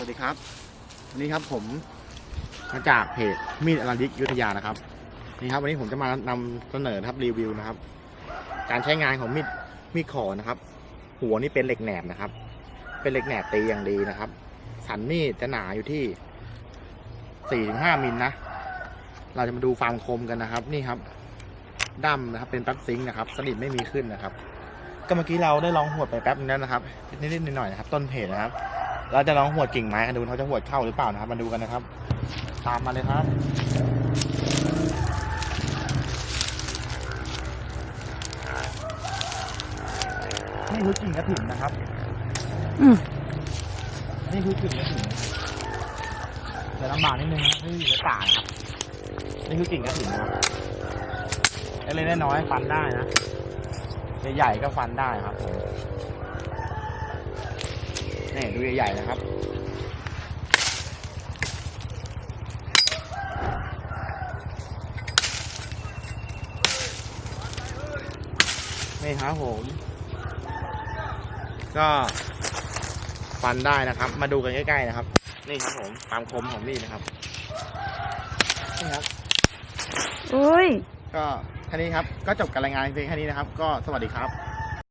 สวัสดีครับ วันนี้ครับผมมาจากเพจมีดอลันดิกยุทธยานะครับ นี่ครับวันนี้ผมจะมานำเสนอครับรีวิวนะครับ การใช้งานของมีดมีดขอนะครับ หัวนี่เป็นเหล็กแหนบนะครับ เป็นเหล็กแหนบตีอย่างดีนะครับ สันมีดจะหนาอยู่ที่สี่ถึงห้ามิลนะเราจะมาดูความคมกันนะครับ นี่ครับดั้มนะครับ เป็นแป๊บซิงค์นะครับ สนิทไม่มีขึ้นนะครับ ก็เมื่อกี้เราได้ลองหวดไปแป๊บนึงแล้วนะครับนิดๆหน่อยๆนะครับ ต้นเพจนะครับ เราจะลองหวดกิ่งไม้กันดูเขาจะหวดเข้าหรือเปล่านะครับมาดูกันนะครับ ตามมาเลยครับนี่คือกิ่งกระถิ่นนะครับอืมนี่คือกิ่งกระถิ่นแต่ลำบากนิดนึงนะที่อยู่ในป่านะครับนี่คือกิ่งกระถิ่นนะครับเล็กๆน้อยๆฟันได้นะใหญ่ๆก็ฟันได้ครับผม นี่ดูใหญ่ๆนะครับนี่ครับผมก็ฟันได้นะครับ มาดูกันใกล้ๆนะครับ นี่ครับผมความคมของมีดนะครับนี่ครับอุ้ย ก็แค่นี้ครับ ก็จบการรายงานเพียงแค่นี้นะครับ ก็สวัสดีครับ